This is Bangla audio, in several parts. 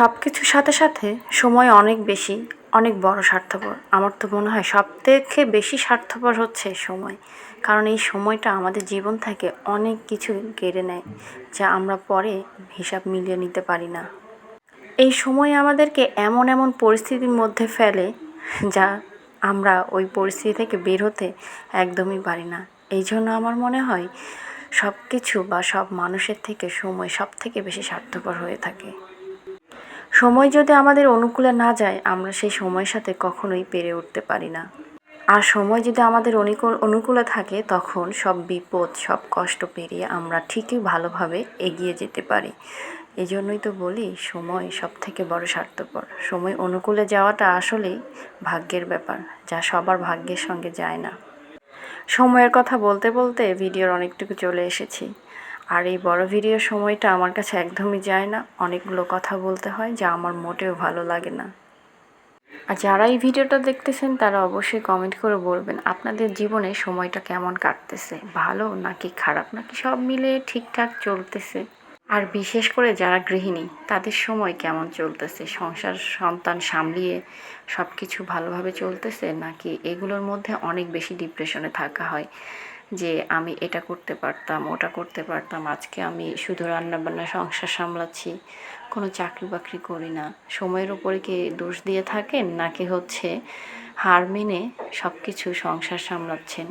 সব কিছুর সাথে সাথে সময় অনেক বেশি, অনেক বড় স্বার্থপর। আমার তো মনে হয় সব থেকে বেশি স্বার্থপর হচ্ছে সময়। কারণ এই সময়টা আমাদের জীবন থেকে অনেক কিছু কেড়ে নেয়, যা আমরা পরে হিসাব মিলিয়ে নিতে পারি না। এই সময় আমাদেরকে এমন এমন পরিস্থিতির মধ্যে ফেলে, যা আমরা ওই পরিস্থিতি থেকে বের হতে একদমই পারি না। এই জন্য আমার মনে হয় সব কিছু বা সব মানুষের থেকে সময় সব থেকে বেশি স্বার্থপর হয়ে থাকে। সময় যদি আমাদের অনুকূলে না যায়, আমরা সেই সময়ের সাথে কখনোই পেরে উঠতে পারি না। আর সময় যদি আমাদের অনুকূল অনুকূলে থাকে, তখন সব বিপদ, সব কষ্ট পেরিয়ে আমরা ঠিকই ভালোভাবে এগিয়ে যেতে পারি। এই জন্যই তো বলি, সময় সব থেকে বড় স্বার্থপর। সময় অনুকূলে যাওয়াটা আসলেই ভাগ্যের ব্যাপার, যা সবার ভাগ্যের সঙ্গে যায় না। সময়ের কথা বলতে বলতে, ভিডিওর অনেকটুকু চলে এসেছি। আর এই বড় ভিডিওর সময়টা আমার কাছে একদমই যায় না। অনেকগুলো কথা বলতে হয় যা আমার মোটেও ভালো লাগে না। আর যারা এই ভিডিওটা দেখতেছেন, তারা অবশ্যই কমেন্ট করে বলবেন, আপনাদের জীবনে সময়টা কেমন কাটতেছে? ভালো নাকি খারাপ? নাকি সব মিলে ঠিকঠাক চলতেছে? আর বিশেষ করে যারা গৃহিণী, তাদের সময় কেমন চলতেছে? সংসার, সন্তান সামলিয়ে সব কিছু ভালোভাবে চলতেছে নাকি এগুলোর মধ্যে অনেক বেশি ডিপ্রেশনে থাকা হয়? যে আমি এটা করতে পারতাম, ওটা করতে পারতাম, আজকে আমি শুধু রান্নাবান্না, সংসার সামলাচ্ছি, কোনো চাকরি বাকরি করি না। সময়ের উপরে কি দোষ দিয়ে থাকেন? নাকি হচ্ছে হার মেনে সব কিছু সংসার সামলাচ্ছেন?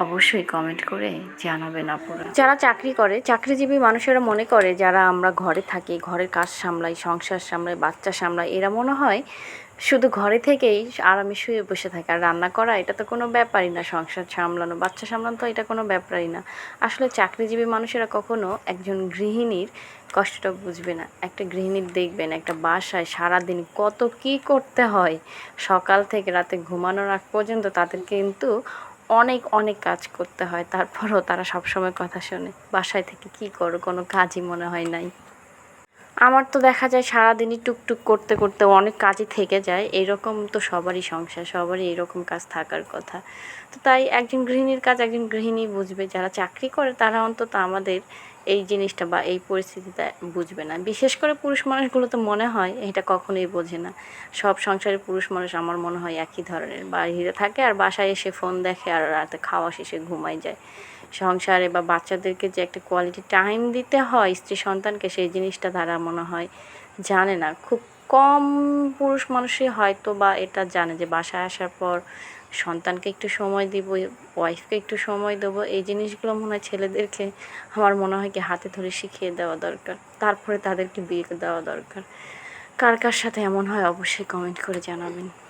অবশ্যই কমেন্ট করে জানাবেন আপুরা। যারা চাকরি করে, চাকরিজীবী মানুষেরা মনে করে, যারা আমরা ঘরে থাকি, ঘরের কাজ সামলাই, সংসার সামলাই, বাচ্চা সামলাই, এরা মনে হয় শুধু ঘরে থেকেই আরামে শুয়ে বসে থাকে আর রান্না করা, এটা তো কোনো ব্যাপারই না। সংসার সামলানো, বাচ্চা সামলানো তো এটা কোনো ব্যাপারই না। আসলে চাকরিজীবী মানুষেরা কখনো একজন গৃহিণীর কষ্টটা বুঝবে না। একটা গৃহিণীর দেখবেন একটা বাসায় সারাদিন কত কি করতে হয়, সকাল থেকে রাতে ঘুমানোর আগ পর্যন্ত তাদের কিন্তু অনেক অনেক কাজ করতে হয়। তারপরও তারা সবসময় কথা শোনে, বাসায় থেকে কি করো, কোনো কাজই মনে হয় নাই। আমার তো দেখা যায় সারাদিনই টুকটুক করতে করতে অনেক কাজই থেকে যায়। এরকম তো সবারই সংসার, সবারই এরকম কাজ থাকার কথা। তো তাই একজন গৃহিণীর কাজ একজন গৃহিণী বুঝবে, যারা চাকরি করে তারা অন্তত আমাদের এই জিনিসটা বা এই পরিস্থিতিটা বুঝবে না। বিশেষ করে পুরুষ মানুষগুলো তো মনে হয়, এটা কখনোই বোঝে না। সব সংসারের পুরুষ মানুষ আমার মনে হয় একই ধরনের। বাড়িতে থাকে আর বাসায় এসে ফোন দেখে আর রাতে খাওয়া শেষে ঘুমাই যায়। সংসারে বা বাচ্চাদেরকে যে একটা কোয়ালিটি টাইম দিতে হয়, স্ত্রী সন্তানকে সেই জিনিসটা তারা মনে হয় জানে না। খুব কম পুরুষ মানুষই হয়তো বা এটা জানে যে বাসায় আসার পর সন্তানকে একটু সময় দিব ওয়াইফকে একটু সময় দেবো, এই জিনিসগুলো মনে হয় ছেলেদেরকে আমার মনে হয় কি হাতে ধরে শিখিয়ে দেওয়া দরকার। তারপরে তাদেরকে বিয়ে দেওয়া দরকার। কার কার সাথে এমন হয় অবশ্যই কমেন্ট করে জানাবেন।